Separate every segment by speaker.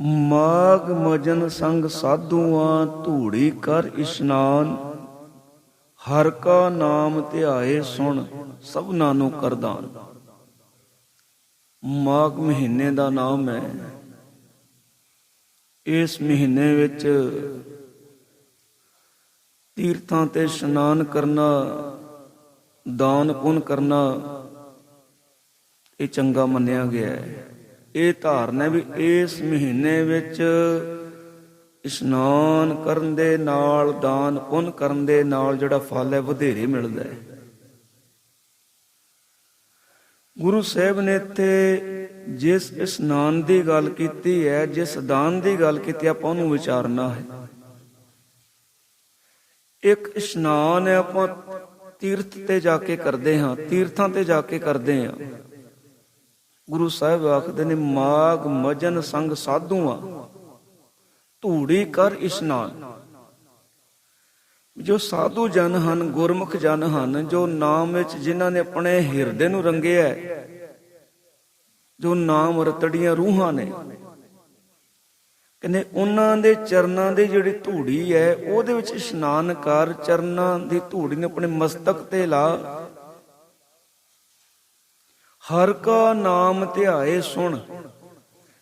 Speaker 1: ਮਾਗ ਮਜਨ ਸੰਗ ਸਾਧੂਆਂ ਧੂੜੀ ਕਰ ਇਸ਼ਨਾਨ। ਹਰ ਕਾ ਨਾਮ ਧਿਆਏ ਸੁਣ, ਸਭਨਾ ਨੂੰ ਕਰਦਾਨ ਮਾਗ ਮਹੀਨੇ ਦਾ ਨਾਮ ਹੈ। ਇਸ ਮਹੀਨੇ ਵਿੱਚ ਤੀਰਥਾਂ ਤੇ ਇਸ਼ਨਾਨ ਕਰਨਾ ਦਾਨ ਪੁੰਨ ਕਰਨਾ, ਇਹ ਚੰਗਾ ਮੰਨਿਆ ਗਿਆ ਹੈ। ਇਹ ਧਾਰਨਾ ਹੈ ਵੀ ਇਸ ਮਹੀਨੇ ਵਿੱਚ ਇਸ਼ਨਾਨ ਕਰਨ ਦੇ ਨਾਲ, ਦਾਨ ਪੁੰਨ ਕਰਨ ਦੇ ਨਾਲ ਜਿਹੜਾ ਫਲ ਹੈ, ਵਧੇਰੇ ਮਿਲਦਾ ਹੈ। ਗੁਰੂ ਸਾਹਿਬ ਨੇ ਇੱਥੇ ਜਿਸ ਇਸ਼ਨਾਨ ਦੀ ਗੱਲ ਕੀਤੀ ਹੈ, ਜਿਸ ਦਾਨ ਦੀ ਗੱਲ ਕੀਤੀ, ਆਪਾਂ ਉਹਨੂੰ ਵਿਚਾਰਨਾ ਹੈ। ਇੱਕ ਇਸ਼ਨਾਨ ਆਪਾਂ ਤੀਰਥ ਤੇ ਜਾ ਕੇ ਕਰਦੇ ਹਾਂ, ਤੀਰਥਾਂ ਤੇ ਜਾ ਕੇ ਕਰਦੇ ਹਾਂ। ਗੁਰੂ ਸਾਹਿਬ ਆਖਦੇ ਨੇ, ਮਾਗ ਮਜਨ ਸੰਗ ਸਾਧੂਆਂ ਧੂੜੀ ਕਰ ਇਸ਼ਨਾਨ। ਜੋ ਸਾਧੂ ਜਨ ਹਨ, ਗੁਰਮੁਖ ਜਨ ਹਨ, ਜੋ ਨਾਮ ਵਿੱਚ ਜਿਨ੍ਹਾਂ ਨੇ ਆਪਣੇ ਹਿਰਦੇ ਨੂੰ ਰੰਗਿਆ ਜੋ ਨਾਮ ਰਤੜੀਆਂ ਰੂਹਾਂ ਨੇ, ਕਹਿੰਦੇ ਉਹਨਾਂ ਦੇ ਚਰਨਾਂ ਦੀ ਜਿਹੜੀ ਧੂੜੀ ਹੈ, ਉਹਦੇ ਵਿੱਚ ਇਸ਼ਨਾਨ ਕਰ ਚਰਨਾਂ ਦੀ ਧੂੜੀ ਨੇ ਆਪਣੇ ਮਸਤਕ ਤੇ ਲਾ ਹਰ ਕਾ ਨਾਮ ਧਿਆਏ ਸੁਣ।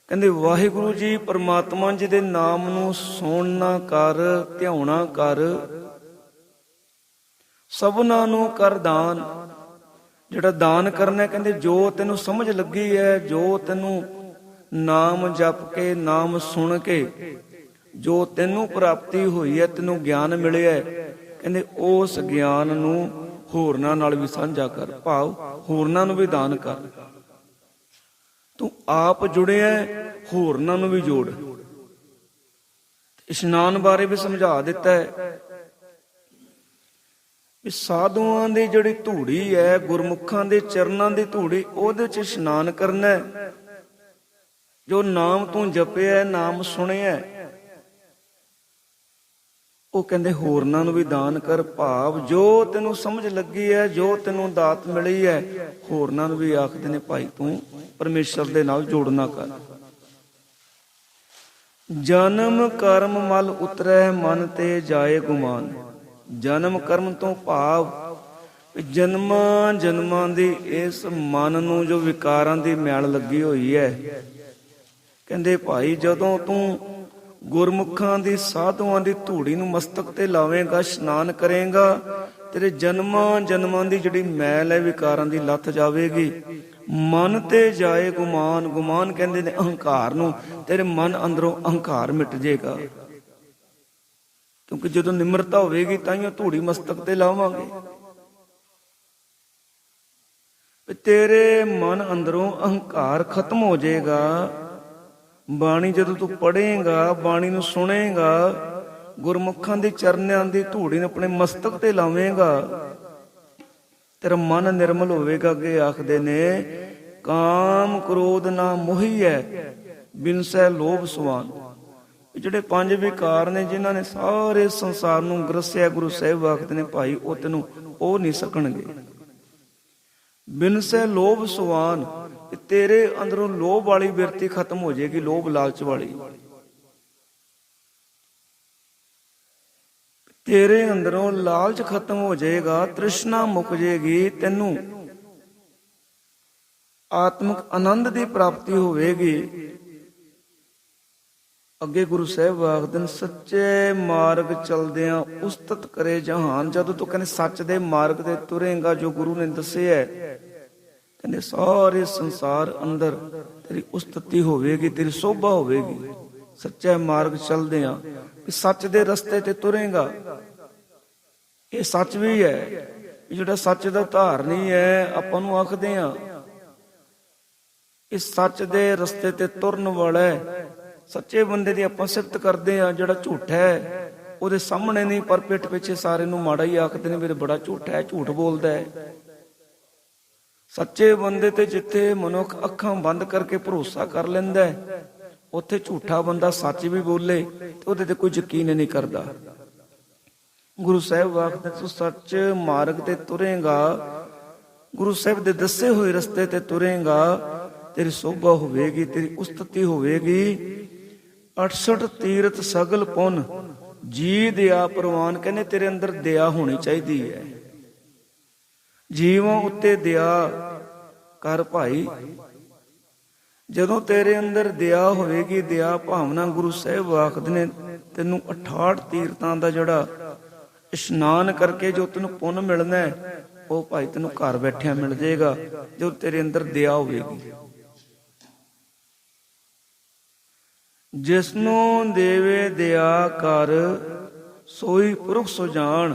Speaker 1: ਕਹਿੰਦੇ, ਵਾਹਿਗੁਰੂ ਜੀ, ਪਰਮਾਤਮਾ ਜੀ ਦੇ ਨਾਮ ਨੂੰ ਸੁਣਨਾ ਕਰ ਧਿਆਉਣਾ ਕਰ। ਸਭਨਾ ਨੂੰ ਕਰ ਦਾਨ। ਜਿਹੜਾ ਦਾਨ ਕਰਨਾ ਕਹਿੰਦੇ, ਜੋ ਤੈਨੂੰ ਸਮਝ ਲੱਗੀ ਹੈ, ਜੋ ਤੈਨੂੰ ਨਾਮ ਜਪ ਕੇ, ਨਾਮ ਸੁਣ ਕੇ, ਜੋ ਤੈਨੂੰ ਪ੍ਰਾਪਤੀ ਹੋਈ ਹੈ, ਤੈਨੂੰ ਗਿਆਨ ਮਿਲਿਆ ਕਹਿੰਦੇ, ਉਸ ਗਿਆਨ ਨੂੰ ਹੋਰਨਾਂ ਨਾਲ ਵੀ ਸਾਂਝਾ ਕਰ। ਭਾਵ ਹੋਰਨਾਂ ਨੂੰ ਵੀ ਦਾਨ ਕਰ। ਤੂੰ ਆਪ ਜੁੜਿਆ ਹੋਰਨਾਂ ਨੂੰ ਵੀ ਜੋੜ। ਇਸ਼ਨਾਨ ਬਾਰੇ ਵੀ ਸਮਝਾ ਦਿੱਤਾ ਹੈ ਵੀ ਸਾਧੂਆਂ ਦੀ ਜਿਹੜੀ ਧੂੜੀ ਹੈ, ਗੁਰਮੁਖਾਂ ਦੇ ਚਰਨਾਂ ਦੀ ਧੂੜੀ, ਉਹਦੇ ਚ ਇਸ਼ਨਾਨ ਕਰਨਾ ਜੋ ਨਾਮ ਤੂੰ ਜਪਿਆ ਨਾਮ ਸੁਣਿਆ ਉਹ ਕਹਿੰਦੇ, ਹੋਰਨਾਂ ਨੂੰ ਵੀ ਦਾਨ ਕਰ ਭਾਵ, ਜੋ ਤੈਨੂੰ ਸਮਝ ਲੱਗੀ ਹੈ, ਜੋ ਤੈਨੂੰ ਦਾਤ ਮਿਲੀ ਹੈ, ਹੋਰਨਾਂ ਨੂੰ ਵੀ ਆਖਦੇ ਨੇ, ਭਾਈ ਤੂੰ ਪਰਮੇਸ਼ਰ ਦੇ ਨਾਲ ਜੋੜਨਾ ਕਰ। ਜਨਮ ਕਰਮ ਮਲ ਉਤਰੈ, ਮਨ ਤੇ ਜਾਏ ਗੁਮਾਨ। ਜਨਮ ਕਰਮ ਤੋਂ ਭਾਵ ਵੀ ਜਨਮਾਂ ਜਨਮਾਂ ਦੀ ਇਸ ਮਨ ਨੂੰ ਜੋ ਵਿਕਾਰਾਂ ਦੀ ਮੈਲ ਲੱਗੀ ਹੋਈ ਹੈ। ਕਹਿੰਦੇ, ਭਾਈ ਜਦੋਂ ਤੂੰ ਗੁਰਮੁਖਾਂ ਦੀ ਸਾਧੂਆਂ ਦੀ ਧੂੜੀ ਨੂੰ ਮਸਤਕ ਤੇ ਲਾਵੇਂਗਾ, ਇਸ਼ਨਾਨ ਕਰੇਗਾ। ਤੇਰੇ ਜਨਮਾਂ ਜਨਮਾਂ ਦੀ ਜਿਹੜੀ ਮੈਲ ਹੈ, ਵਿਕਾਰਾਂ ਦੀ ਲੱਥ ਜਾਵੇਗੀ। ਮਨ ਤੇ ਜਾਏ ਗੁਮਾਨ ਗੁਮਾਨ ਕਹਿੰਦੇ ਨੇ ਅਹੰਕਾਰ ਨੂੰ। ਤੇਰੇ ਮਨ ਅੰਦਰੋਂ ਅਹੰਕਾਰ ਮਿਟ ਜਾਏਗਾ। ਕਿਉਂਕਿ ਜਦੋਂ ਨਿਮਰਤਾ ਹੋਵੇਗੀ ਤਾਂ ਹੀ ਉਹ ਧੂੜੀ ਮਸਤਕ ਤੇ ਲਾਵਾਂਗੇ। ਤੇਰੇ ਮਨ ਅੰਦਰੋਂ ਅਹੰਕਾਰ ਖਤਮ ਹੋ ਜਾਏਗਾ। ਬਾਣੀ ਜਦੋਂ ਤੂੰ ਪੜ੍ਹੇਗਾ, ਬਾਣੀ ਨੂੰ ਸੁਣੇਗਾ, ਗੁਰਮੁਖਾਂ ਦੇ ਚਰਨਾਂ ਦੀ ਧੂੜੀ ਨੂੰ ਆਪਣੇ ਮਸਤਕ ਤੇ ਲਾਵੇਂਗਾ, ਤੇਰਾ ਮਨ ਨਿਰਮਲ ਹੋਵੇਗਾ ਕਿ ਆਖਦੇ ਨੇ, ਕਾਮ ਕ੍ਰੋਧ ਨਾ ਮੋਹੀ ਹੈ ਬਿਨਸੈ ਲੋਭ ਸੁਆਨ ਜਿਹੜੇ ਪੰਜ ਵਿਕਾਰ ਨੇ ਜਿਨ੍ਹਾਂ ਨੇ ਸਾਰੇ ਸੰਸਾਰ ਨੂੰ ਗ੍ਰਸਿਆ, ਗੁਰੂ ਸਾਹਿਬ ਆਖਦੇ ਨੇ, ਭਾਈ, ਉਹ ਤੈਨੂੰ ਉਹ ਨਹੀਂ ਸਕਣਗੇ। ਬਿਨਸੈ ਲੋਭ ਸੁਆਨ ਤੇ ਤੇਰੇ ਅੰਦਰੋਂ ਲੋਭ ਵਾਲੀ ਬਿਰਤੀ ਖਤਮ ਹੋ ਜਾਏਗੀ, ਲੋਭ ਲਾਲਚ ਵਾਲੀ। ਤੇਰੇ ਅੰਦਰੋਂ ਲਾਲਚ ਖਤਮ ਹੋ ਜਾਏਗਾ, ਤ੍ਰਿਸ਼ਨਾ ਮੁੱਕ ਜਾਏਗੀ ਤੈਨੂੰ। ਆਤਮਿਕ ਆਨੰਦ ਦੀ ਪ੍ਰਾਪਤੀ ਹੋਵੇਗੀ। ਅੱਗੇ ਗੁਰੂ ਸਾਹਿਬ ਆਖਦੇ ਨੇ, ਸੱਚੇ ਮਾਰਗ ਚਲਦਿਆਂ ਉਸਤਤ ਕਰੇ ਜਹਾਨ। ਜਦੋਂ ਤੂੰ ਕਹਿੰਦੇ, ਸੱਚ ਦੇ ਮਾਰਗ ਤੇ ਤੁਰੇਗਾ, ਜੋ ਗੁਰੂ ਨੇ ਦੱਸਿਆ ਕਹਿੰਦੇ, ਸਾਰੇ ਸੰਸਾਰ ਅੰਦਰ ਤੇਰੀ ਉਸਤਤੀ ਹੋਵੇਗੀ, ਤੇਰੀ ਸੋਭਾ ਹੋਵੇਗੀ। ਸੱਚੇ ਮਾਰਗ ਚਲਦਿਆਂ ਕਿ ਸੱਚ ਦੇ ਰਸਤੇ ਤੇ ਤੁਰੇਗਾ। ਇਹ ਸੱਚ ਵੀ ਹੈ ਜਿਹੜਾ ਸੱਚ ਦਾ ਧਾਰਨੀ ਹੈ, ਆਪਾਂ ਨੂੰ ਆਖਦੇ ਆ ਇਸ ਸੱਚ ਦੇ ਰਸਤੇ ਤੇ ਤੁਰਨ ਵਾਲਾ ਸੱਚੇ ਬੰਦੇ ਦੀ ਆਪਾਂ ਸਿਫਤ ਕਰਦੇ ਆ, ਜਿਹੜਾ ਝੂਠਾ ਹੈ, ਉਹਦੇ ਸਾਹਮਣੇ ਨਹੀਂ, ਪਰ ਪਿੱਠ ਪਿੱਛੇ ਸਾਰੇ ਨੂੰ ਮਾੜਾ ਹੀ ਆਖਦੇ ਨੇ ਮੇਰੇ ਬੜਾ ਝੂਠਾ ਹੈ, ਝੂਠ ਬੋਲਦਾ ਹੈ। ਸੱਚੇ ਬੰਦੇ ਤੇ ਜਿੱਥੇ ਮਨੁੱਖ ਅੱਖਾਂ ਬੰਦ ਕਰਕੇ ਭਰੋਸਾ ਕਰ ਲੈਂਦਾ ਹੈ, ਉੱਥੇ ਝੂਠਾ ਬੰਦਾ ਸੱਚ ਵੀ ਬੋਲੇ ਤੇ ਉਹਦੇ ਤੇ ਕੋਈ ਯਕੀਨ ਨਹੀਂ ਕਰਦਾ। ਗੁਰੂ ਸਾਹਿਬ ਆਖਦੇ, ਤੂੰ ਸੱਚ ਮਾਰਗ ਤੇ ਤੁਰੇਗਾ, ਗੁਰੂ ਸਾਹਿਬ ਦੇ ਦੱਸੇ ਹੋਏ ਰਸਤੇ ਤੇ ਤੁਰੇਗਾ, ਤੇਰੀ ਸੋਭਾ ਹੋਵੇਗੀ, ਤੇਰੀ ਉਸਤਤੀ ਹੋਵੇਗੀ। 68 ਤੀਰਥ ਸਗਲ ਪੁੰਨ ਜੀ ਦਿਆ ਪ੍ਰਵਾਨ, ਕਹਿੰਦੇ ਤੇਰੇ ਅੰਦਰ ਦਇਆ ਹੋਣੀ ਚਾਹੀਦੀ ਹੈ। ਜੀਵਾਂ ਉੱਤੇ ਦਇਆ ਕਰ ਭਾਈ। ਜਦੋਂ ਤੇਰੇ ਅੰਦਰ ਦਇਆ ਹੋਵੇਗੀ ਦਇਆ ਭਾਵਨਾ ਗੁਰੂ ਸਾਹਿਬ ਆਖਦੇ ਨੇ, ਤੈਨੂੰ 68 ਤੀਰਥਾਂ ਦਾ ਜਿਹੜਾ ਇਸ਼ਨਾਨ ਕਰਕੇ ਜੋ ਤੈਨੂੰ ਪੁੰਨ ਮਿਲਣਾ ਹੈ, ਉਹ ਭਾਈ ਤੈਨੂੰ ਘਰ ਬੈਠਿਆਂ ਮਿਲ ਜਾਏਗਾ, ਜੋ ਤੇਰੇ ਅੰਦਰ ਦਇਆ ਹੋਵੇਗੀ। ਜਿਸਨੂੰ ਦੇਵੇ ਦਇਆ ਕਰ, ਸੋਈ ਪੁਰਖ ਸੁਜਾਨ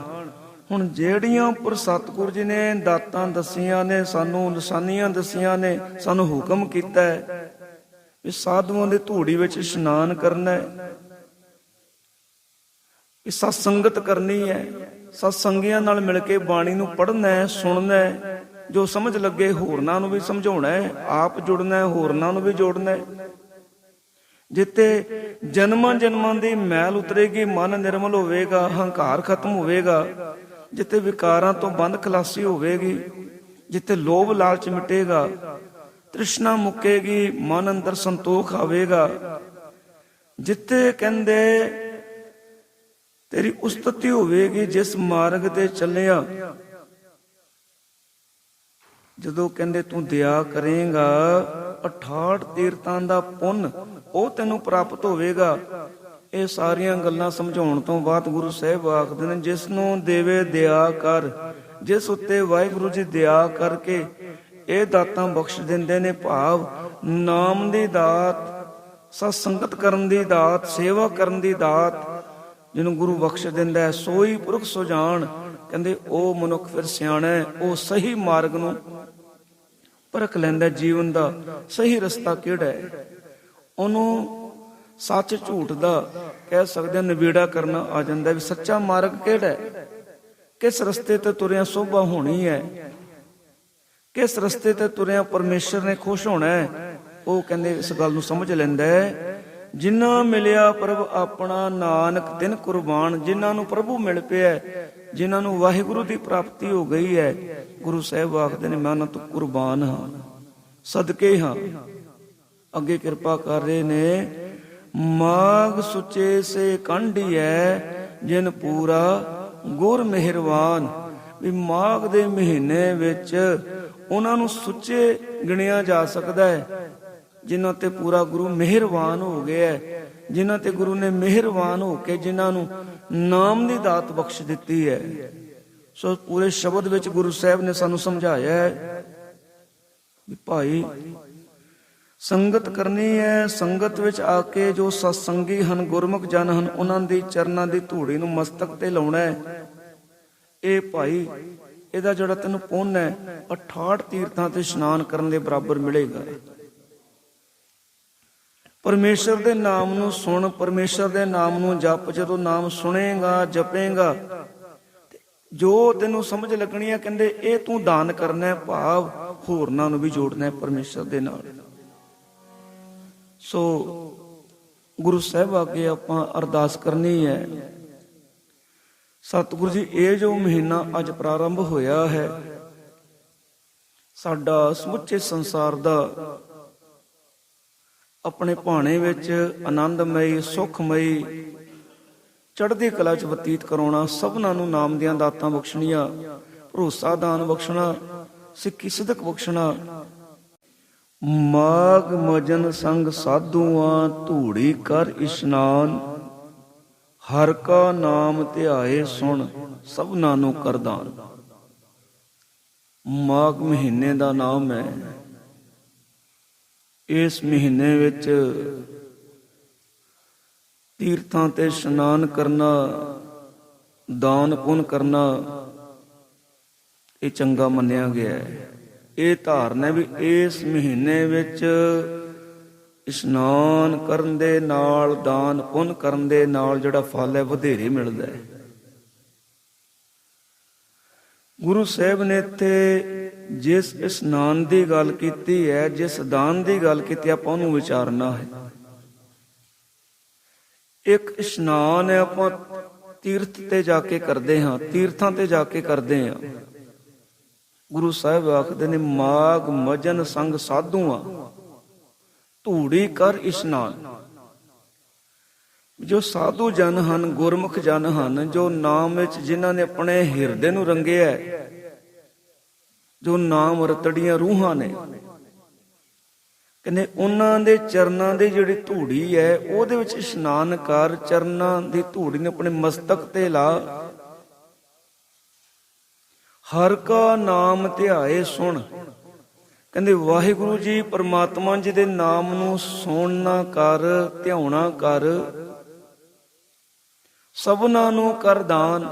Speaker 1: ਹੁਣ ਜਿਹੜੀਆਂ ਉੱਪਰ ਸਤਿਗੁਰ ਜੀ ਨੇ ਦਾਤਾਂ ਦਸੀਆਂ ਨੇ, ਸਾਨੂੰ ਨਿਸ਼ਾਨੀਆਂ ਦਸੀਆਂ ਨੇ, ਸਾਨੂੰ ਹੁਕਮ ਕੀਤਾ ਹੈ ਵੀ ਸਾਧੂਆਂ ਦੇ ਧੂੜੀ ਵਿੱਚ ਇਸ਼ਨਾਨ ਕਰਨਾ ਹੈ ਕਿ ਸਤ ਸੰਗਤ ਕਰਨੀ ਹੈ, ਸਤ ਸੰਗੀਆਂ ਨਾਲ ਮਿਲ ਕੇ ਬਾਣੀ ਨੂੰ ਪੜ੍ਹਨਾ ਹੈ, ਸੁਣਨਾ ਹੈ, ਜੋ ਸਮਝ ਲੱਗੇ ਹੋਰਨਾਂ ਨੂੰ ਵੀ ਸਮਝਾਉਣਾ ਹੈ, ਆਪ ਜੁੜਨਾ ਹੈ, ਹੋਰਨਾਂ ਨੂੰ ਵੀ ਜੋੜਨਾ ਹੈ। ਜਿੱਤੇ ਜਨਮਾਂ ਜਨਮਾਂ ਦੀ ਮੈਲ ਉਤਰੇਗੀ, ਮਨ ਨਿਰਮਲ ਹੋਵੇਗਾ ਹੰਕਾਰ ਖਤਮ ਹੋਵੇਗਾ ਜਿੱਤੇ ਵਿਕਾਰਾਂ ਤੋਂ ਬੰਦ ਖਲਾਸੀ ਹੋਵੇਗੀ ਜਿੱਤੇ ਲੋਭ ਲਾਲਚ ਮਿਟੇਗਾ, ਤ੍ਰਿਸ਼ਨਾ ਮੁੱਕੇਗੀ, ਮਨ ਅੰਦਰ ਸੰਤੋਖ ਆਵੇਗਾ। ਜਿੱਤੇ ਕਹਿੰਦੇ, ਤੇਰੀ ਉਸਤਤੀ ਹੋਵੇਗੀ ਜਿਸ ਮਾਰਗ ਤੇ ਚੱਲਿਆ। ਜਦੋਂ ਕਹਿੰਦੇ, ਤੂੰ ਦਇਆ ਕਰੇਗਾ 68 ਤੀਰਥਾਂ ਦਾ ਪੁੰਨ ਉਹ ਤੈਨੂੰ ਪ੍ਰਾਪਤ ਹੋਵੇਗਾ। ਇਹ ਸਾਰੀਆਂ ਗੱਲਾਂ ਸਮਝਾਉਣ ਤੋਂ ਬਾਅਦ ਗੁਰੂ ਸਾਹਿਬ ਆਖਦੇ ਨੇ ਜਿਸ ਨੂੰ ਦੇਵੇ ਦਇਆ ਕਰ, ਜਿਸ ਉੱਤੇ ਵਾਹਿਗੁਰੂ ਜੀ ਦਇਆ ਕਰਕੇ ਇਹ ਦਾਤਾਂ ਬਖਸ਼ ਦਿੰਦੇ ਨੇ ਭਾਵ, ਨਾਮ ਦੀ ਦਾਤ, ਸਤ ਸੰਗਤ ਕਰਨ ਦੀ ਦਾਤ, ਸੇਵਾ ਕਰਨ ਦੀ ਦਾਤ, ਜਿਹਨੂੰ ਗੁਰੂ ਬਖਸ਼ ਦਿੰਦਾ ਹੈ, ਸੋਈ ਪੁਰਖ ਸੁਜਾਨ ਕਹਿੰਦੇ, ਉਹ ਮਨੁੱਖ ਫਿਰ ਸਿਆਣਾ ਹੈ, ਉਹ ਸਹੀ ਮਾਰਗ ਨੂੰ ਪਰਖ ਲੈਂਦਾ ਜੀਵਨ ਦਾ, ਸਹੀ ਰਸਤਾ ਕਿਹੜਾ ਹੈ? ਉਹਨੂੰ ਸੱਚ ਝੂਠ ਦਾ ਕਹਿ ਸਕਦੇ ਹਾਂ, ਨਿਬੇੜਾ ਕਰਨਾ ਆ ਜਾਂਦਾ ਵੀ ਸੱਚਾ ਮਾਰਗ ਕਿਹੜਾ ਹੈ? ਕਿਸ ਰਸਤੇ ਤੇ ਤੁਰਿਆ ਸੋਭਾ ਹੋਣੀ ਹੈ? ਕਿਸ ਰਸਤੇ ਤੇ ਤੁਰਿਆ ਪਰਮੇਸ਼ਰ ਨੇ ਖੁਸ਼ ਹੋਣਾ ਹੈ? ਉਹ ਕਹਿੰਦੇ ਇਸ ਗੱਲ ਨੂੰ ਸਮਝ ਲੈਂਦਾ ਹੈ ਜਿਨ੍ਹਾਂ ਮਿਲਿਆ ਪ੍ਰਭ ਆਪਣਾ ਨਾਨਕ ਤਿਨ ਕੁਰਬਾਨ ਜਿਨ੍ਹਾਂ ਨੂੰ ਪ੍ਰਭੂ ਮਿਲ ਪਿਆ ਜਿਨ੍ਹਾਂ ਨੂੰ ਵਾਹਿਗੁਰੂ ਦੀ ਪ੍ਰਾਪਤੀ ਹੋ ਗਈ ਹੈ, ਗੁਰੂ ਸਾਹਿਬ ਆਖਦੇ ਨੇ, ਮੈਂ ਉਹਨਾਂ ਤੋਂ ਕੁਰਬਾਨ ਹਾਂ, ਸਦਕੇ ਹਾਂ। ਅੱਗੇ ਕਿਰਪਾ ਕਰ ਰਹੇ ਨੇ ਮਾਗ ਸੁਚੇ ਸੇ ਕੰਢੀਐ, ਜਿਨ ਪੂਰਾ ਗੁਰ ਮਿਹਰਬਾਨ ਵੀ ਮਾਗ ਦੇ ਮਹੀਨੇ ਵਿੱਚ ਉਹਨਾਂ ਨੂੰ ਸੁੱਚੇ ਗਿਣਿਆ ਜਾ ਸਕਦਾ ਹੈ, ਜਿਨ੍ਹਾਂ ਤੇ ਪੂਰਾ ਗੁਰੂ ਮਿਹਰਬਾਨ ਹੋ ਗਿਆ ਹੈ, ਜਿਨ੍ਹਾਂ ਤੇ ਗੁਰੂ ਨੇ ਮਿਹਰਬਾਨ ਹੋ ਕੇ ਜਿਨ੍ਹਾਂ ਨੂੰ ਨਾਮ ਦੀ ਦਾਤ ਬਖਸ਼ ਦਿੱਤੀ ਹੈ। ਸੋ ਪੂਰੇ ਸ਼ਬਦ ਵਿੱਚ ਗੁਰੂ ਸਾਹਿਬ ਨੇ ਸਾਨੂੰ ਸਮਝਾਇਆ ਹੈ ਵੀ ਭਾਈ ਸੰਗਤ ਕਰਨੀ ਹੈ, ਸੰਗਤ ਵਿੱਚ ਆ ਕੇ ਜੋ ਸਤਸੰਗੀ ਹਨ, ਗੁਰਮੁਖ ਜਨ ਹਨ, ਉਹਨਾਂ ਦੀ ਚਰਨਾਂ ਦੀ ਧੂੜੀ ਨੂੰ ਮਸਤਕ ਤੇ ਲਾਉਣਾ ਹੈ। ਇਹ ਭਾਈ, ਇਹਦਾ ਜਿਹੜਾ ਤੈਨੂੰ ਪੁੰਨ ਹੈ 68 ਤੀਰਥਾਂ ਤੇ ਇਸ਼ਨਾਨ ਕਰਨ ਦੇ ਬਰਾਬਰ ਮਿਲੇਗਾ। ਪਰਮੇਸ਼ਰ ਦੇ ਨਾਮ ਨੂੰ ਸੁਣ, ਪਰਮੇਸ਼ਰ ਦੇ ਨਾਮ ਨੂੰ ਜਪ, ਜਦੋਂ ਨਾਮ ਸੁਣੇਗਾ, ਜਪੇਗਾ ਜੋ ਤੈਨੂੰ ਸਮਝ ਲੱਗਣੀ ਹੈ, ਕਹਿੰਦੇ, ਇਹ ਤੂੰ ਦਾਨ ਕਰਨਾ ਹੈ, ਭਾਵ ਹੋਰਨਾਂ ਨੂੰ ਵੀ ਜੋੜਨਾ ਹੈ ਪਰਮੇਸ਼ਰ ਦੇ ਨਾਲ। ਸੋ ਗੁਰੂ ਸਾਹਿਬ ਅੱਗੇ ਆਪਾਂ ਅਰਦਾਸ ਕਰਨੀ ਹੈ। ਸਤਿਗੁਰੂ ਜੀ, ਇਹ ਜੋ ਮਹੀਨਾ ਅੱਜ ਪ੍ਰਾਰੰਭ ਹੋਇਆ ਹੈ, ਸਾਡਾ ਸਮੁੱਚੇ ਸੰਸਾਰ ਦਾ ਆਪਣੇ ਭਾਣੇ ਵਿੱਚ ਆਨੰਦਮਈ, ਸੁਖਮਈ, ਚੜ੍ਹਦੀ ਕਲਾ ਚ ਬਤੀਤ ਕਰਾਉਣਾ, ਸਭਨਾਂ ਨੂੰ ਨਾਮ ਦੀਆਂ ਦਾਤਾਂ ਬਖਸ਼ਣੀਆਂ, ਭਰੋਸਾ ਦਾਨ ਬਖਸ਼ਣਾ, ਸਿੱਖੀ ਸਿਦਕ ਬਖਸ਼ਣਾ ਮਾਗ ਮਜਨ ਸੰਗ ਸਾਧੂਆਂ ਧੂੜੀ ਕਰ ਇਸ਼ਨਾਨ। ਹਰ ਕਾ ਨਾਮ ਧਿਆਏ ਸੁਣ, ਸਭਨਾਂ ਨੂੰ ਕਰਦਾਨ ਮਾਗ ਮਹੀਨੇ ਦਾ ਨਾਮ ਹੈ। ਇਸ ਮਹੀਨੇ ਵਿੱਚ ਤੀਰਥਾਂ ਤੇ ਇਸ਼ਨਾਨ ਕਰਨਾ ਦਾਨ ਪੁੰਨ ਕਰਨਾ, ਇਹ ਚੰਗਾ ਮੰਨਿਆ ਗਿਆ ਹੈ। ਇਹ ਧਾਰਨਾ ਵੀ ਇਸ ਮਹੀਨੇ ਵਿੱਚ ਇਸ਼ਨਾਨ ਕਰਨ ਦੇ ਨਾਲ, ਦਾਨ ਪੁੰਨ ਕਰਨ ਦੇ ਨਾਲ ਜਿਹੜਾ ਫਲ ਹੈ, ਵਧੇਰੇ ਮਿਲਦਾ ਹੈ। ਗੁਰੂ ਸਾਹਿਬ ਨੇ ਇੱਥੇ ਜਿਸ ਇਸ਼ਨਾਨ ਦੀ ਗੱਲ ਕੀਤੀ ਹੈ, ਜਿਸ ਦਾਨ ਦੀ ਗੱਲ ਕੀਤੀ, ਆਪਾਂ ਉਹਨੂੰ ਵਿਚਾਰਨਾ ਹੈ। ਇੱਕ ਇਸ਼ਨਾਨ ਹੈ, ਆਪਾਂ ਤੀਰਥ ਤੇ ਜਾ ਕੇ ਕਰਦੇ ਹਾਂ, ਤੀਰਥਾਂ ਤੇ ਜਾ ਕੇ ਕਰਦੇ ਹਾਂ। ਗੁਰੂ ਸਾਹਿਬ ਆਖਦੇ ਨੇ, ਮਾਗ ਮਜਨ ਸੰਗ ਸਾਧੂਆਂ ਧੂੜੀ ਕਰ ਇਸ਼ਨਾਨ ਜੋ ਸਾਧੂ ਜਨ ਹਨ, ਗੁਰਮੁਖ ਜਨ ਹਨ, ਜੋ ਨਾਮ ਵਿੱਚ ਜਿਨ੍ਹਾਂ ਨੇ ਆਪਣੇ ਹਿਰਦੇ ਨੂੰ ਰੰਗਿਆ ਜੋ ਨਾਮ ਰਤੜੀਆਂ ਰੂਹਾਂ ਨੇ, ਕਹਿੰਦੇ ਉਹਨਾਂ ਦੇ ਚਰਨਾਂ ਦੀ ਜਿਹੜੀ ਧੂੜੀ ਹੈ, ਉਹਦੇ ਵਿੱਚ ਇਸ਼ਨਾਨ ਕਰ ਚਰਨਾਂ ਦੀ ਧੂੜੀ ਨੂੰ ਆਪਣੇ ਮਸਤਕ ਤੇ ਲਾ ਹਰ ਕਾ ਨਾਮ ਧਿਆਏ ਸੁਣ। ਕਹਿੰਦੇ ਵਾਹਿਗੁਰੂ ਜੀ ਪਰਮਾਤਮਾ ਜੀ ਦੇ ਨਾਮ ਨੂੰ ਸੁਣਨਾ ਕਰ ਧਿਆਉਣਾ ਕਰ। ਸਭਨਾ ਨੂੰ ਕਰ ਦਾਨ।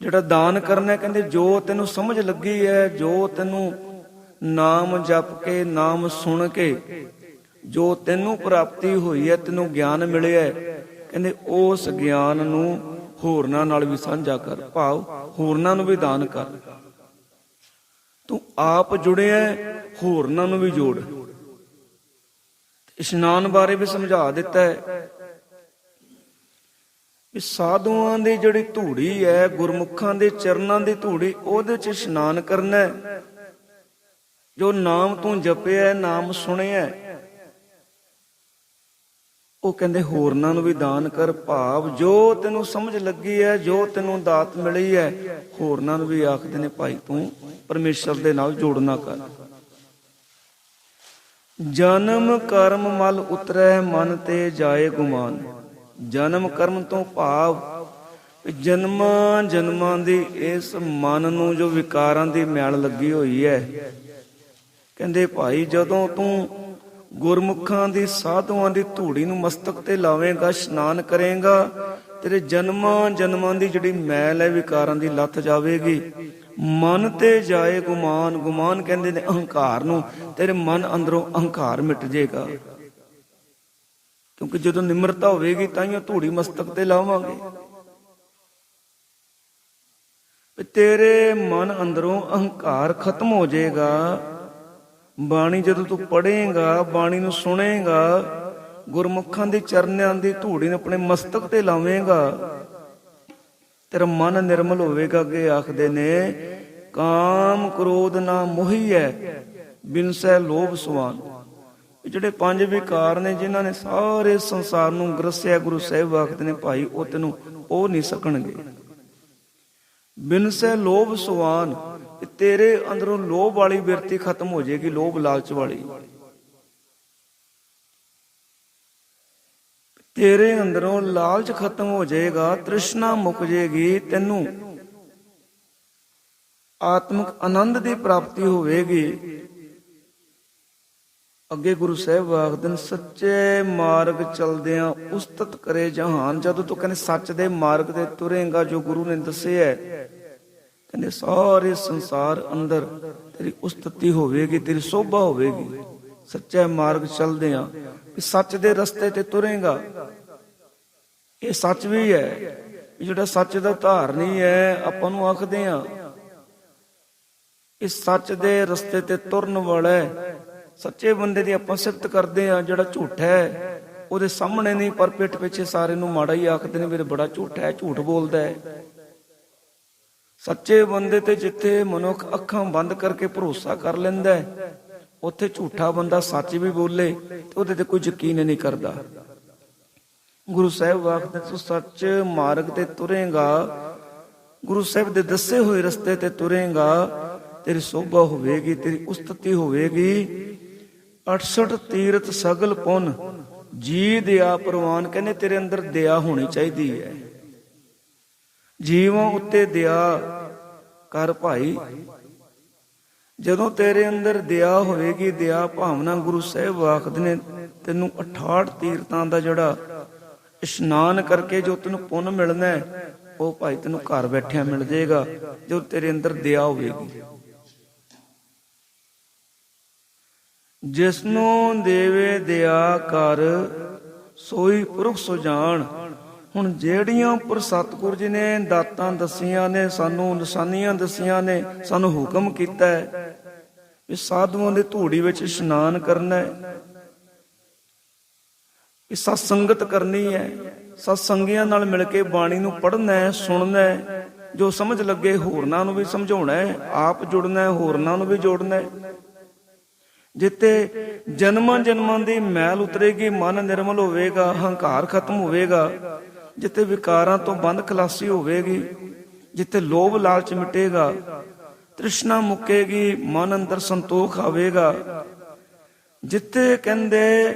Speaker 1: ਜਿਹੜਾ ਦਾਨ ਕਰਨਾ ਹੈ, ਕਹਿੰਦੇ ਜੋ ਤੈਨੂੰ ਸਮਝ ਲੱਗੀ ਹੈ ਜੋ ਤੈਨੂੰ ਨਾਮ ਜਪ ਕੇ ਨਾਮ ਸੁਣ ਕੇ ਜੋ ਤੈਨੂੰ ਪ੍ਰਾਪਤੀ ਹੋਈ ਹੈ ਤੈਨੂੰ ਗਿਆਨ ਮਿਲਿਆ ਹੈ, ਕਹਿੰਦੇ ਉਸ ਗਿਆਨ ਨੂੰ ਹੋਰਨਾਂ ਨਾਲ ਵੀ ਸਾਂਝਾ ਕਰ। ਭਾਵ ਹੋਰਨਾਂ ਨੂੰ ਵੀ ਦਾਨ ਕਰ। ਤੂੰ ਆਪ ਜੁੜਿਆ ਹੋਰਨਾਂ ਨੂੰ ਵੀ ਜੋੜ। ਇਸ਼ਨਾਨ ਬਾਰੇ ਵੀ ਸਮਝਾ ਦਿੱਤਾ ਹੈ ਵੀ ਸਾਧੂਆਂ ਦੀ ਜਿਹੜੀ ਧੂੜੀ ਹੈ, ਗੁਰਮੁਖਾਂ ਦੇ ਚਰਨਾਂ ਦੀ ਧੂੜੀ, ਉਹਦੇ ਚ ਇਸ਼ਨਾਨ ਕਰਨਾ ਜੋ ਨਾਮ ਤੂੰ ਜਪਿਆ ਨਾਮ ਸੁਣਿਆ ਉਹ ਕਹਿੰਦੇ, ਹੋਰਨਾਂ ਨੂੰ ਵੀ ਦਾਨ ਕਰ ਭਾਵ, ਜੋ ਤੈਨੂੰ ਸਮਝ ਲੱਗੀ ਹੈ, ਜੋ ਤੈਨੂੰ ਦਾਤ ਮਿਲੀ ਹੈ, ਹੋਰਨਾਂ ਨੂੰ ਵੀ ਆਖਦੇ ਨੇ, ਭਾਈ ਤੂੰ ਪਰਮੇਸ਼ਰ ਦੇ ਨਾਲ ਜੋੜਨਾ ਕਰ। ਜਨਮ ਕਰਮ ਮਲ ਉਤਰੈ, ਮਨ ਤੇ ਜਾਏ ਗੁਮਾਨ। ਜਨਮ ਕਰਮ ਤੋਂ ਭਾਵ ਵੀ ਜਨਮਾਂ ਜਨਮਾਂ ਦੀ ਇਸ ਮਨ ਨੂੰ ਜੋ ਵਿਕਾਰਾਂ ਦੀ ਮੈਲ ਲੱਗੀ ਹੋਈ ਹੈ। ਕਹਿੰਦੇ, ਭਾਈ ਜਦੋਂ ਤੂੰ ਗੁਰਮੁਖਾਂ ਦੀ ਸਾਧੂਆਂ ਦੀ ਧੂੜੀ ਨੂੰ ਮਸਤਕ ਤੇ ਲਾਵੇਂਗਾ, ਇਸ਼ਨਾਨ ਕਰੇਗਾ। ਤੇਰੇ ਜਨਮਾਂ ਜਨਮਾਂ ਦੀ ਜਿਹੜੀ ਮੈਲ ਹੈ, ਵਿਕਾਰਾਂ ਦੀ ਲੱਥ ਜਾਵੇਗੀ। ਮਨ ਤੇ ਜਾਏ ਗੁਮਾਨ ਗੁਮਾਨ ਕਹਿੰਦੇ ਨੇ ਅਹੰਕਾਰ ਨੂੰ। ਤੇਰੇ ਮਨ ਅੰਦਰੋਂ ਅਹੰਕਾਰ ਮਿਟ ਜਾਏਗਾ। ਕਿਉਂਕਿ ਜਦੋਂ ਨਿਮਰਤਾ ਹੋਵੇਗੀ ਤਾਂ ਹੀ ਉਹ ਧੂੜੀ ਮਸਤਕ ਤੇ ਲਾਵਾਂਗੇ। ਤੇਰੇ ਮਨ ਅੰਦਰੋਂ ਅਹੰਕਾਰ ਖਤਮ ਹੋ ਜਾਏਗਾ। ਬਾਣੀ ਜਦੋਂ ਤੂੰ ਪੜ੍ਹੇਗਾ, ਬਾਣੀ ਨੂੰ ਸੁਣੇਗਾ, ਗੁਰਮੁਖਾਂ ਦੇ ਚਰਨਾਂ ਦੀ ਧੂੜੀ ਨੂੰ ਆਪਣੇ ਮਸਤਕ ਤੇ ਲਾਵੇਂਗਾ, ਤੇਰਾ ਮਨ ਨਿਰਮਲ ਹੋਵੇਗਾ ਕਿ ਆਖਦੇ ਨੇ, ਕਾਮ ਕ੍ਰੋਧ ਨਾ ਮੋਹੀ ਹੈ ਬਿਨਸੈ ਲੋਭ ਸੁਆਨ ਜਿਹੜੇ ਪੰਜ ਵਿਕਾਰ ਨੇ ਜਿਨ੍ਹਾਂ ਨੇ ਸਾਰੇ ਸੰਸਾਰ ਨੂੰ ਗ੍ਰਸਿਆ, ਗੁਰੂ ਸਾਹਿਬ ਆਖਦੇ ਨੇ, ਭਾਈ, ਉਹ ਤੈਨੂੰ ਉਹ ਨਹੀਂ ਸਕਣਗੇ। ਬਿਨਸੈ ਲੋਭ ਸੁਆਨ ਤੇਰੇ ਅੰਦਰੋਂ ਲੋਭ ਵਾਲੀ ਬਿਰਤੀ ਖਤਮ ਹੋ ਜਾਏਗੀ, ਲੋਭ ਲਾਲਚ ਵਾਲੀ। ਤੇਰੇ ਅੰਦਰੋਂ ਲਾਲਚ ਖਤਮ ਹੋ ਜਾਏਗਾ, ਤ੍ਰਿਸ਼ਨਾ ਮੁੱਕ ਜਾਏਗੀ ਤੈਨੂੰ। ਆਤਮਿਕ ਆਨੰਦ ਦੀ ਪ੍ਰਾਪਤੀ ਹੋਵੇਗੀ। ਅੱਗੇ ਗੁਰੂ ਸਾਹਿਬ ਆਖਦੇ ਨੇ, ਸੱਚੇ ਮਾਰਗ ਚਲਦਿਆਂ ਉਸਤਤ ਕਰੇ ਜਹਾਨ। ਜਦੋਂ ਤੂੰ ਕਹਿੰਦੇ ਸੱਚ ਦੇ ਮਾਰਗ ਤੇ ਤੁਰੇਗਾ, ਜੋ ਗੁਰੂ ਨੇ ਦੱਸਿਆ ਕਹਿੰਦੇ, ਸਾਰੇ ਸੰਸਾਰ ਅੰਦਰ ਤੇਰੀ ਉਸਤਤੀ ਹੋਵੇਗੀ, ਤੇਰੀ ਸੋਭਾ ਹੋਵੇਗੀ। ਸੱਚੇ ਮਾਰਗ ਚਲਦਿਆਂ ਕਿ ਸੱਚ ਦੇ ਰਸਤੇ ਤੇ ਤੁਰੇਗਾ। ਇਹ ਸੱਚ ਵੀ ਹੈ ਜਿਹੜਾ ਸੱਚ ਦਾ ਧਾਰਨੀ ਹੈ, ਆਪਾਂ ਨੂੰ ਆਖਦੇ ਆ ਇਸ ਸੱਚ ਦੇ ਰਸਤੇ ਤੇ ਤੁਰਨ ਵਾਲਾ ਸੱਚੇ ਬੰਦੇ ਦੀ ਆਪਾਂ ਸਿਫਤ ਕਰਦੇ ਆ, ਜਿਹੜਾ ਝੂਠਾ ਹੈ, ਉਹਦੇ ਸਾਹਮਣੇ ਨਹੀਂ, ਪਰ ਪਿੱਠ ਪਿੱਛੇ ਸਾਰੇ ਨੂੰ ਮਾੜਾ ਹੀ ਆਖਦੇ ਨੇ ਵੀਰੇ ਬੜਾ ਝੂਠਾ ਹੈ, ਝੂਠ ਬੋਲਦਾ ਹੈ। ਸੱਚੇ ਬੰਦੇ ਤੇ ਜਿੱਥੇ ਮਨੁੱਖ ਅੱਖਾਂ ਬੰਦ ਕਰਕੇ ਭਰੋਸਾ ਕਰ ਲੈਂਦਾ ਹੈ, ਉੱਥੇ ਝੂਠਾ ਬੰਦਾ ਸੱਚ ਵੀ ਬੋਲੇ ਤੇ ਉਹਦੇ ਤੇ ਕੋਈ ਯਕੀਨ ਨਹੀਂ ਕਰਦਾ। ਗੁਰੂ ਸਾਹਿਬ ਆਖਦੇ, ਤੂੰ ਸੱਚ ਮਾਰਗ ਤੇ ਤੁਰੇਗਾ, ਗੁਰੂ ਸਾਹਿਬ ਦੇ ਦੱਸੇ ਹੋਏ ਰਸਤੇ ਤੇ ਤੁਰੇਗਾ, ਤੇਰੀ ਸੋਭਾ ਹੋਵੇਗੀ, ਤੇਰੀ ਉਸਤਤੀ ਹੋਵੇਗੀ। 68 ਤੀਰਥ ਸਗਲ ਪੁੰਨ ਜੀ ਦਿਆ ਪ੍ਰਵਾਨ ਕਹਿੰਦੇ ਤੇਰੇ ਅੰਦਰ ਦਇਆ ਹੋਣੀ ਚਾਹੀਦੀ ਹੈ। ਜੀਵਾਂ ਉੱਤੇ ਦਇਆ ਕਰ ਭਾਈ। ਜਦੋਂ ਤੇਰੇ ਅੰਦਰ ਦਇਆ ਹੋਵੇਗੀ ਦਇਆ ਭਾਵਨਾ ਗੁਰੂ ਸਾਹਿਬ ਆਖਦੇ ਨੇ, ਤੈਨੂੰ 68 ਤੀਰਥਾਂ ਦਾ ਜਿਹੜਾ ਇਸ਼ਨਾਨ ਕਰਕੇ ਜੋ ਤੈਨੂੰ ਪੁੰਨ ਮਿਲਣਾ ਹੈ, ਉਹ ਭਾਈ ਤੈਨੂੰ ਘਰ ਬੈਠਿਆਂ ਮਿਲ ਜਾਏਗਾ, ਜੋ ਤੇਰੇ ਅੰਦਰ ਦਇਆ ਹੋਵੇਗੀ। ਜਿਸਨੂੰ ਦੇਵੇ ਦਇਆ ਕਰ, ਸੋਈ ਪੁਰਖ ਸੁਜਾਨ ਹੁਣ ਜਿਹੜੀਆਂ ਉੱਪਰ ਸਤਿਗੁਰ ਜੀ ਨੇ ਦਾਤਾਂ ਦਸੀਆਂ ਨੇ, ਸਾਨੂੰ ਨਿਸ਼ਾਨੀਆਂ ਦਸੀਆਂ ਨੇ, ਸਾਨੂੰ ਹੁਕਮ ਕੀਤਾ ਹੈ ਵੀ ਸਾਧੂਆਂ ਦੇ ਧੂੜੀ ਵਿੱਚ ਇਸ਼ਨਾਨ ਕਰਨਾ ਹੈ। ਇਹ ਸਤ ਸੰਗਤ ਕਰਨੀ ਹੈ। ਸਤ ਸੰਗੀਆਂ ਨਾਲ ਮਿਲ ਕੇ ਬਾਣੀ ਨੂੰ ਪੜ੍ਹਨਾ ਹੈ, ਸੁਣਨਾ ਹੈ। ਜੋ ਸਮਝ ਲੱਗੇ, ਹੋਰਨਾਂ ਨੂੰ ਵੀ ਸਮਝਾਉਣਾ ਹੈ। ਆਪ ਜੁੜਨਾ ਹੈ, ਹੋਰਨਾਂ ਨੂੰ ਵੀ ਜੋੜਨਾ ਹੈ। ਜਿੱਤੇ ਜਨਮਾਂ ਜਨਮਾਂ ਦੀ ਮੈਲ ਉਤਰੇਗੀ, ਮਨ ਨਿਰਮਲ ਹੋਵੇਗਾ ਹੰਕਾਰ ਖਤਮ ਹੋਵੇਗਾ ਜਿੱਤੇ ਵਿਕਾਰਾਂ ਤੋਂ ਬੰਦ ਖਲਾਸੀ ਹੋਵੇਗੀ ਜਿੱਤੇ ਲੋਭ ਲਾਲਚ ਮਿਟੇਗਾ, ਤ੍ਰਿਸ਼ਨਾ ਮੁੱਕੇਗੀ, ਮਨ ਅੰਦਰ ਸੰਤੋਖ ਆਵੇਗਾ। ਜਿੱਤੇ ਕਹਿੰਦੇ,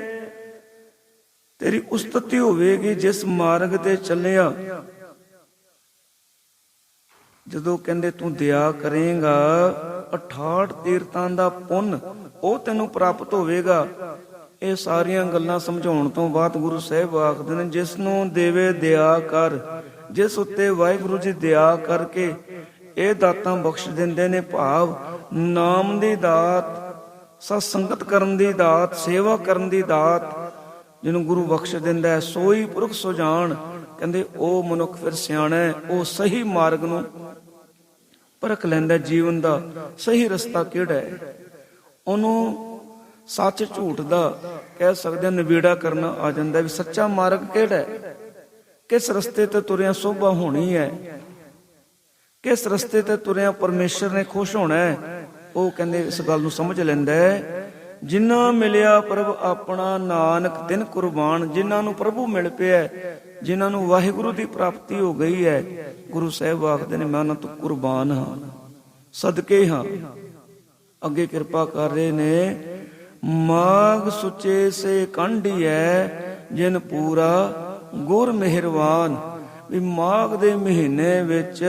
Speaker 1: ਤੇਰੀ ਉਸਤਤੀ ਹੋਵੇਗੀ ਜਿਸ ਮਾਰਗ ਤੇ ਚੱਲਿਆ। ਜਦੋਂ ਕਹਿੰਦੇ, ਤੂੰ ਦਇਆ ਕਰੇਗਾ 68 ਤੀਰਥਾਂ ਦਾ ਪੁੰਨ ਉਹ ਤੈਨੂੰ ਪ੍ਰਾਪਤ ਹੋਵੇਗਾ। ਇਹ ਸਾਰੀਆਂ ਗੱਲਾਂ ਸਮਝਾਉਣ ਤੋਂ ਬਾਅਦ ਗੁਰੂ ਸਾਹਿਬ ਆਖਦੇ ਨੇ ਜਿਸ ਨੂੰ ਦੇਵੇ ਦਇਆ ਕਰ, ਜਿਸ ਉੱਤੇ ਵਾਹਿਗੁਰੂ ਜੀ ਦਇਆ ਕਰਕੇ ਇਹ ਦਾਤਾਂ ਬਖਸ਼ ਦਿੰਦੇ ਨੇ ਭਾਵ ਨਾਮ ਦੀ ਦਾਤ ਸਤ ਸੰਗਤ ਕਰਨ ਦੀ ਦਾਤ, ਸੇਵਾ ਕਰਨ ਦੀ ਦਾਤ ਜਿਹਨੂੰ ਗੁਰੂ ਬਖਸ਼ ਦਿੰਦਾ ਹੈ। ਸੋਈ ਪੁਰਖ ਸੋ ਜਾਣ, ਕਹਿੰਦੇ, ਉਹ ਮਨੁੱਖ ਫਿਰ ਸਿਆਣਾ ਹੈ, ਉਹ ਸਹੀ ਮਾਰਗ ਨੂੰ ਪਰਖ ਲੈਂਦਾ ਜੀਵਨ ਦਾ, ਸਹੀ ਰਸਤਾ ਕਿਹੜਾ ਹੈ? ਉਹਨੂੰ ਸੱਚ ਝੂਠ ਦਾ ਕਹਿ ਸਕਦੇ ਹਾਂ ਨਿਬੇੜਾ ਕਰਨਾ ਆ ਜਾਂਦਾ ਵੀ ਸੱਚਾ ਮਾਰਗ ਕਿਹੜਾ ਹੈ? ਕਿਸ ਰਸਤੇ ਤੇ ਤੁਰਿਆ ਸੋਭਾ ਹੋਣੀ ਹੈ? ਕਿਸ ਰਸਤੇ ਤੇ ਤੁਰਿਆ ਪਰਮੇਸ਼ਰ ਨੇ ਖੁਸ਼ ਹੋਣਾ ਹੈ? ਉਹ ਕਹਿੰਦੇ ਇਸ ਗੱਲ ਨੂੰ ਸਮਝ ਲੈਂਦਾ ਹੈ ਜਿਨ੍ਹਾਂ ਮਿਲਿਆ ਪ੍ਰਭ ਆਪਣਾ ਨਾਨਕ ਤਿਨ ਕੁਰਬਾਨ ਜਿਨ੍ਹਾਂ ਨੂੰ ਪ੍ਰਭੂ ਮਿਲ ਪਿਆ ਹੈ, ਜਿਨ੍ਹਾਂ ਨੂੰ ਵਾਹਿਗੁਰੂ ਦੀ ਪ੍ਰਾਪਤੀ ਹੋ ਗਈ ਹੈ ਗੁਰੂ ਸਾਹਿਬ ਆਖਦੇ ਨੇ ਮੈਂ ਉਹਨਾਂ ਤੋਂ ਕੁਰਬਾਨ ਹਾਂ ਸਦਕੇ ਹਾਂ। ਅੱਗੇ ਕਿਰਪਾ ਕਰ ਰਹੇ ਨੇ ਮਾਗ ਸੁਚੇ ਸੇ ਕੰਢੀਐ, ਜਿਨ ਪੂਰਾ ਗੁਰ ਮਿਹਰਵਾਨ। ਵੀ ਮਾਗ ਦੇ ਮਹੀਨੇ ਵਿੱਚ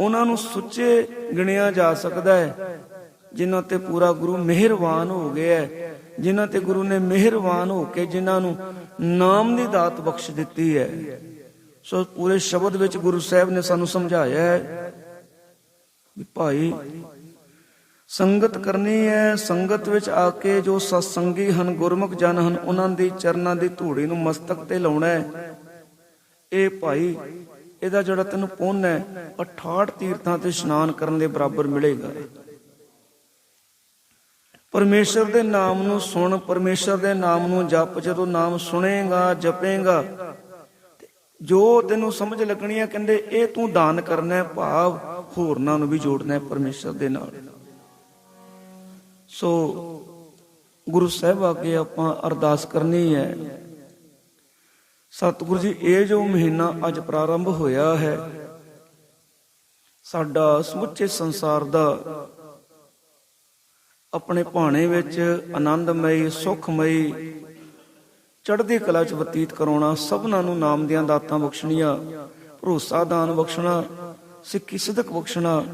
Speaker 1: ਉਹਨਾਂ ਨੂੰ ਸੁੱਚੇ ਗਿਣਿਆ ਜਾ ਸਕਦਾ ਹੈ, ਜਿਨ੍ਹਾਂ ਤੇ ਪੂਰਾ ਗੁਰੂ ਮਿਹਰਬਾਨ ਹੋ ਗਿਆ ਹੈ, ਜਿਨ੍ਹਾਂ ਤੇ ਗੁਰੂ ਨੇ ਮਿਹਰਬਾਨ ਹੋ ਕੇ ਜਿਨ੍ਹਾਂ ਨੂੰ ਨਾਮ ਦੀ ਦਾਤ ਬਖਸ਼ ਦਿੱਤੀ ਹੈ। ਸੋ ਪੂਰੇ ਸ਼ਬਦ ਵਿੱਚ ਗੁਰੂ ਸਾਹਿਬ ਨੇ ਸਾਨੂੰ ਸਮਝਾਇਆ ਹੈ ਵੀ ਭਾਈ ਸੰਗਤ ਕਰਨੀ ਹੈ, ਸੰਗਤ ਵਿੱਚ ਆ ਕੇ ਜੋ ਸਤਸੰਗੀ ਹਨ, ਗੁਰਮੁਖ ਜਨ ਹਨ, ਉਹਨਾਂ ਦੀ ਚਰਨਾਂ ਦੀ ਧੂੜੀ ਨੂੰ ਮਸਤਕ ਤੇ ਲਾਉਣਾ ਹੈ। ਇਹ ਭਾਈ, ਇਹਦਾ ਜਿਹੜਾ ਤੈਨੂੰ ਪੁੰਨ ਹੈ 68 ਤੀਰਥਾਂ ਤੇ ਇਸ਼ਨਾਨ ਕਰਨ ਦੇ ਬਰਾਬਰ ਮਿਲੇਗਾ। ਪਰਮੇਸ਼ਰ ਦੇ ਨਾਮ ਨੂੰ ਸੁਣ, ਪਰਮੇਸ਼ਰ ਦੇ ਨਾਮ ਨੂੰ ਜਪ, ਜਦੋਂ ਨਾਮ ਸੁਣੇਗਾ, ਜਪੇਗਾ ਜੋ ਤੈਨੂੰ ਸਮਝ ਲੱਗਣੀ ਹੈ, ਕਹਿੰਦੇ, ਇਹ ਤੂੰ ਦਾਨ ਕਰਨਾ ਹੈ, ਭਾਵ ਹੋਰਨਾਂ ਨੂੰ ਵੀ ਜੋੜਨਾ ਹੈ ਪਰਮੇਸ਼ਰ ਦੇ ਨਾਲ। ਸੋ ਗੁਰੂ ਸਾਹਿਬ ਅੱਗੇ ਆਪਾਂ ਅਰਦਾਸ ਕਰਨੀ ਹੈ। ਸਤਿਗੁਰੂ ਜੀ, ਇਹ ਜੋ ਮਹੀਨਾ ਅੱਜ ਪ੍ਰਾਰੰਭ ਹੋਇਆ ਹੈ, ਸਾਡਾ ਸਮੁੱਚੇ ਸੰਸਾਰ ਦਾ ਆਪਣੇ ਭਾਣੇ ਵਿੱਚ ਆਨੰਦਮਈ, ਸੁਖਮਈ, ਚੜ੍ਹਦੀ ਕਲਾ ਚ ਬਤੀਤ ਕਰਾਉਣਾ, ਸਭਨਾਂ ਨੂੰ ਨਾਮ ਦੀਆਂ ਦਾਤਾਂ ਬਖਸ਼ਣੀਆਂ, ਭਰੋਸਾ ਦਾਨ ਬਖਸ਼ਣਾ, ਸਿੱਖੀ ਸਿਦਕ ਬਖਸ਼ਣਾ